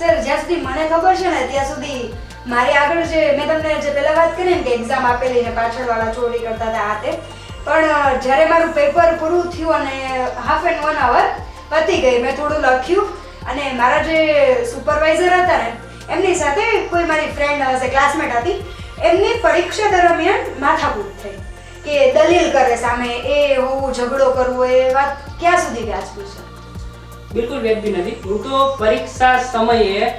Sir, જ્યાં સુધી મને ખબર છે ને, ત્યાં સુધી મારી આગળ જે મેં તમને જે પહેલાં વાત કરી ને કે એક્ઝામ આપેલી ને પાછળવાળા ચોરી કરતા હતા હાથે પણ જ્યારે મારું પેપર પૂરું થયું અને હાફ એન્ડ વન અવર પતી ગઈ, મેં થોડું લખ્યું અને મારા જે સુપરવાઇઝર હતા ને, એમની સાથે કોઈ મારી ફ્રેન્ડ હશે ક્લાસમેટ હતી, એમની પરીક્ષા દરમિયાન માથાકૂટ થઈ કે દલીલ કરે સામે, એ હોવું, ઝઘડો કરવો, એ વાત ક્યાં સુધી વ્યાજબી છે? બિલકુલ વ્યાજબી નથી. હું તો પરીક્ષા સમયે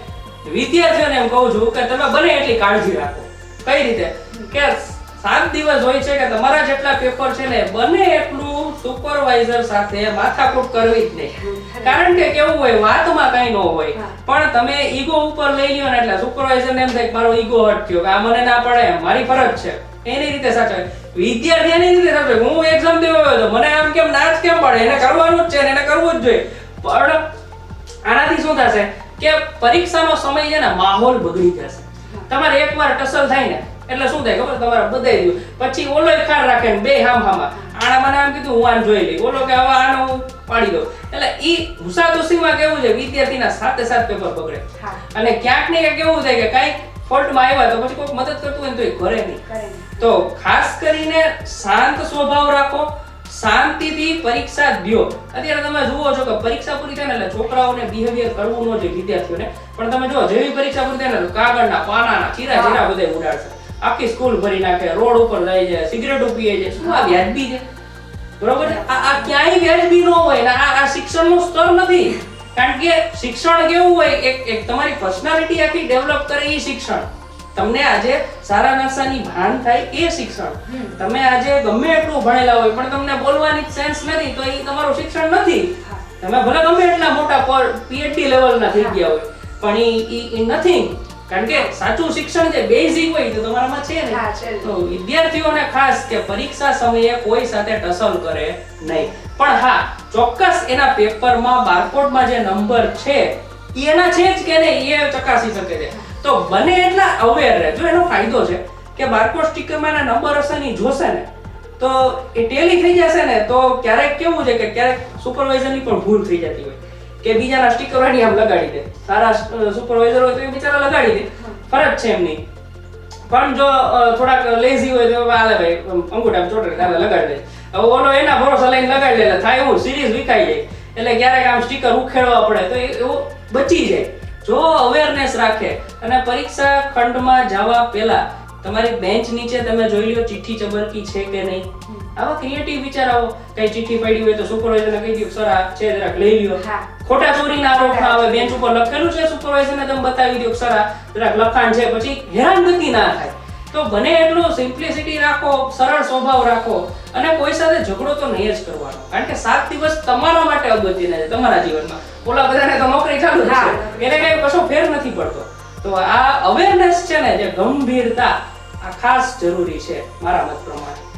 વિદ્યાર્થીઓને એમ કહું છું કે તમે બને એટલી કાળજી રાખો. કઈ રીતે? કે સાત દિવસ હોય છે કે તમારા જેટલા પેપર છે ને બને એટલું સુપરવાઇઝર સાથે માથાકૂટ કરવી જ નહીં. કારણ કે કેવું હોય વાતમાં કઈ ન હોય. પણ તમે ઈગો ઉપર લઈ લ્યો ને એટલે સુપરવાઇઝર ને એમ થાય કે મારો ઈગો હટ થયો કે આ મને ના પડે મારી ફરજ છે. એની રીતે સાચવે વિદ્યાર્થી એની રીતે સાચવે હું એક્ઝામ દેવા આવ્યો તો મને આમ કેમ નાચ કેમ પડે? એને કરવાનું જ છે ને એને કરવું જ જોઈએ. પણ આનાથી શું થશે કે પરીક્ષાનો સમય છે ને માહોલ બગડી જશે. તમારે એકવાર ટસલ થાય ને એટલે શું થાય ખબર? તમારે બધાઈ દઉં પછી ઓલો ખાર રાખે ને બે હામ હામા આણા મને આમ કીધું હું આને જોઈ લઈ. ઓલો કે હવે આનો હું પાડી દઉં. એટલે ઈ ઘુસાઘુસીમાં કેવું છે? વિદ્યાર્થીના સાથે સાથે પેપર બગડે. અને ક્યાંક ને ક્યાંક કેવું થાય કે કંઈક ફોલ્ટમાં આવ્યા તો પછી કોઈક મદદ કરતું હોય ને તો એ નહીં. નહીં. તો ખાસ કરીને શાંત સ્વભાવ રાખો. શાંતિથી પરીક્ષા દો અત્યારે તમે જુઓ છો કે પરીક્ષા પૂરી થાય ને એટલે છોકરાઓને બિહેવિયર કરવું ન જોઈએ વિદ્યાર્થીઓને. પણ તમે જો જેવી પરીક્ષા પૂરી થાય ને કાગળના પાનાના ચીરા ચીરા બધા ઉડાડશે. આખી સ્કૂલ ભરી નાખે, રોડ ઉપર જાય છે સિગરેટો પીએ છે શું આ વ્યાજબી છે? બરોબર છે? આ ક્યાંય વ્યાજબી ન હોય ને આ શિક્ષણનું સ્તર નથી. કારણ કે શિક્ષણ કેવું હોય, એક એક તમારી પર્સનાલિટી આખી ડેવલપ કરે એ શિક્ષણ. તમને આજે સારા નરસાની ભાન થાય એ શિક્ષણ. તમે આજે ગમે એટલું ભણેલા હોય પણ તમને બોલવાની સેન્સ નથી તો એ તમારું શિક્ષણ નથી. તમે ભલે ગમે એટલા મોટા પીએચડી લેવલના થઈ ગયા હોય પણ એ નથી કારણ કે સાચું શિક્ષણ જે બેઝિક હોય તો તમારામાં છે ને. તો વિદ્યાર્થીઓને ખાસ કે પરીક્ષા સમયે કોઈ સાથે ટસલ કરે નહીં. પણ હા ચોક્કસ એના પેપરમાં બારકોડમાં જે નંબર છે એના છે જ કે નહીં એ ચકાસી શકે છે. તો બને એટલા અવેર રહે જો એનો ફાયદો છે કે બારકોડ સ્ટીકરમાં એના નંબર હશે ને જોશે ને, તો એ ટેલી થઈ જશે ને, તો ક્યારેક કેવું છે કે ક્યારેક સુપરવાઇઝરની પણ ભૂલ થઈ જતી હોય કે બીજાના સ્ટીકર એની આમ લગાડી દે. સારા સુપરવાઇઝર હોય તો એ બિચારા લગાડી દે. ફરજ છે એમની. પણ જો થોડાક લેઝી હોય તો હાલે ભાઈ અંગૂઠા ચોટે તારે લગાડી દે. ઓલો એના ભરોસા લઈને લગાડી લે થાય એવું સિરીઝ વિકાઈ જાય. એટલે ક્યારેક આમ સ્ટીકર ઉખેડવા પડે તો એવું બચી જાય. જો અવેરનેસ રાખે અને પરીક્ષા ખંડમાં જવા પહેલા તમારી બેન્ચ નીચે તમે જોઈ લો ચિઠ્ઠી ચબરકી છે કે નહીં. આવા ક્રિએટિવ વિચાર આવો કઈ ચિઠ્ઠી પડી હોય તો સુપરવાઇઝરને કહી દો સર આ છે જરાક લઈ લ્યો. ખોટા ચોરીના આરોપ ના આવે બેન્ચ ઉપર લખેલું છે સુપરવાઇઝરને તમે બતાવી દો સર આ જરાક લખાણ છે. પછી હેરાનગતિ ના થાય. તો બને એટલું સિમ્પ્લિસિટી રાખો સરળ સ્વભાવ રાખો અને કોઈ સાથે ઝઘડો તો નહીં જ કરવાનો. કારણ કે સાત દિવસ તમારા માટે અગત્યના છે તમારા જીવનમાં. ઓલા બધાને તો નોકરી ચાલુ છે. એને કઈ કશો ફેર નથી પડતો. તો આ અવેરનેસ છે ને જે ગંભીરતા આ ખાસ જરૂરી છે મારા મત પ્રમાણે.